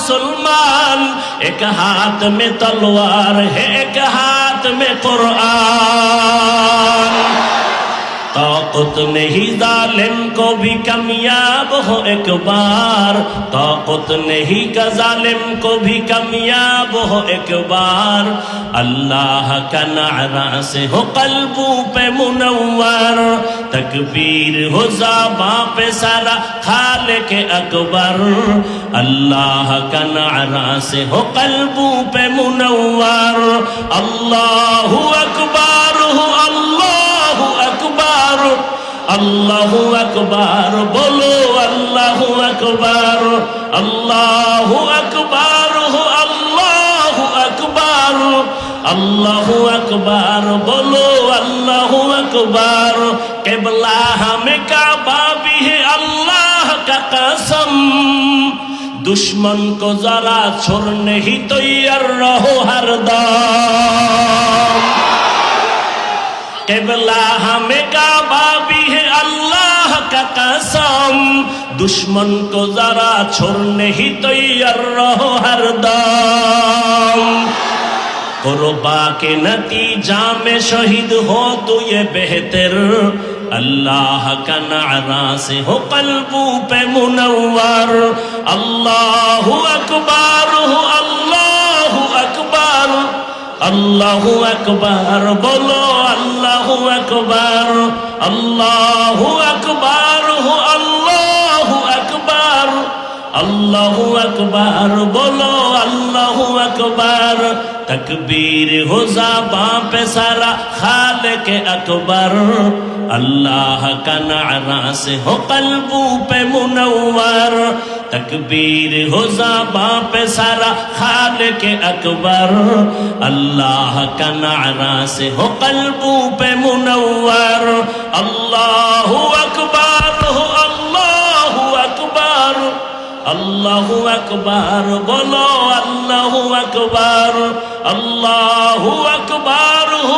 मुसलमान एक हाथ में तलवार है एक हाथ में कुरान طاقت نہیں ظالم کو بھی کمیاب ہو ایک بار۔ طاقت نہیں کا ظالم کو بھی کمیاب ہو ایک بار۔ اللہ کا نعرہ سے ہو قلبوں پہ منور۔ تکبیر ہو زابا پہ سارا خالق اکبر۔ اللہ کا نعرہ سے ہو قلبوں پہ منور۔ اللہ अल्लाह अकबर बोलो अल्लाह अकबर अल्लाह अकबर हो अल्लाह अकबर अल्लाह अकबर बोलो अल्लाह अकबर केबला हमें काबा भी है अल्लाह का कसम दुश्मन को जरा छोड़ने ही तैयार रहो हरदम केबला हमें काबा भी है अल्लाह का कसम दुश्मन को जरा छोड़ने ही तैयार रहो हरदम कुर्बा के नतीजा में शहीद हो तो ये बेहतर अल्लाह का नारा से हो कल्बू पे मुनवर अल्लाह अकबर हो अल्लाह अकबर अल्लाह अकबर बोलो আল্লাহু আকবার আল্লাহু আকবার, হু আল্লাহু আকবার। আল্লাহু আকবার, বলো আল্লাহু আকবার। তকবীর হোজা বাঁ পে সারা খালেক আকবার। اللہ کا نعرہ سے ہو قلبوں پہ منور تکبیر ہو زابا پہ سارا خال کے اکبر اللہ کا نعرہ سے ہو قلبوں پہ منور اللہ اکبر ہو اللہ اکبر اللہ اکبر بولو اللہ اکبر اللہ اکبر ہو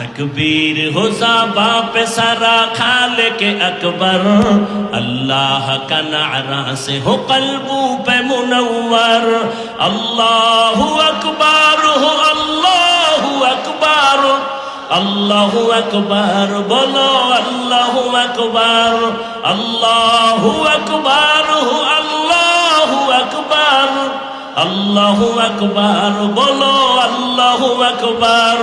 तकबीर हो साबा पे सारा खाल के अकबर अल्लाह का नारा से हो कल्बू पे मुनवर अल्लाह अकबर हो अल्लाह अकबर अल्लाह अकबर बोलो अल्लाह अकबर अल्लाह अकबर हो अल्लाह अकबर अल्लाह अकबर बोलो अल्लाह अकबर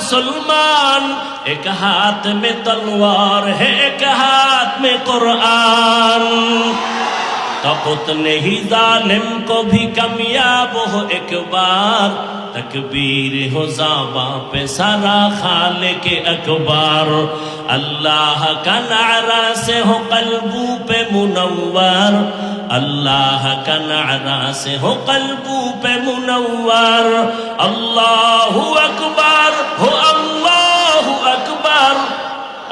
মুসলমান, এক হাত মে তলোয়ার হে, এক হাত মে কোরআন। তপত নেহি জালেম কো ভি কামিয়াব হো একবার তকবীর হো জাবা পে সারা খালেক একবার اللہ کا نعرہ سے ہو قلبو پہ منور اللہ کا نعرہ سے ہو قلبو پہ منور اللہ اکبر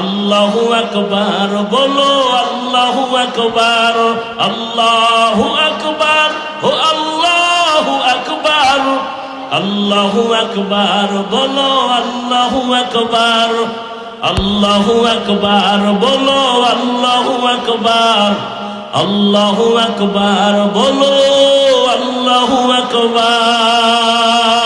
আল্লাহ আকবার, বলো আল্লাহ আকবার আল্লাহ আকবার, ও আল্লাহ আকবার আল্লাহ আকবার, বলো আল্লাহ আকবার আল্লাহ আকবার, বলো আল্লাহ আকবার আল্লাহ আকবার, বলো আল্লাহ আকবার।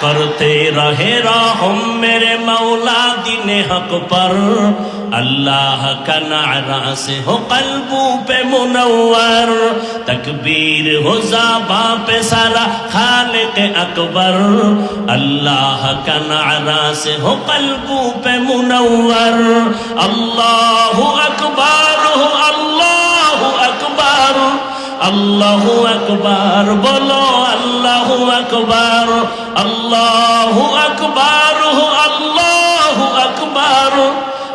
کرتے رہے ہم میرے مولا دین حق پر اللہ کا نعرہ سے ہو قلبوں پہ منور تکبیر ہو زابا پہ سارا خالق اکبر اللہ کا نعرہ سے ہو قلبوں پہ منور اللہ اکبر ہو اللہ اکبر اللہ اکبر بولو الله أكبر. الله أكبر. الله أكبر.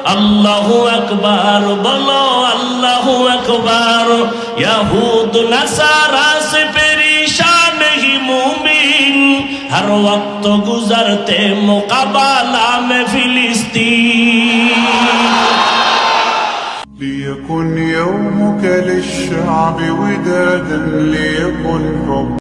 الله أكبر. بلو. الله أكبر. يهود نصارى سپریشان ہی مومن. ہر وقت گزرتے مقابلہ میں فلسطین. ليكن يومك للشعب ودادا ليكن حب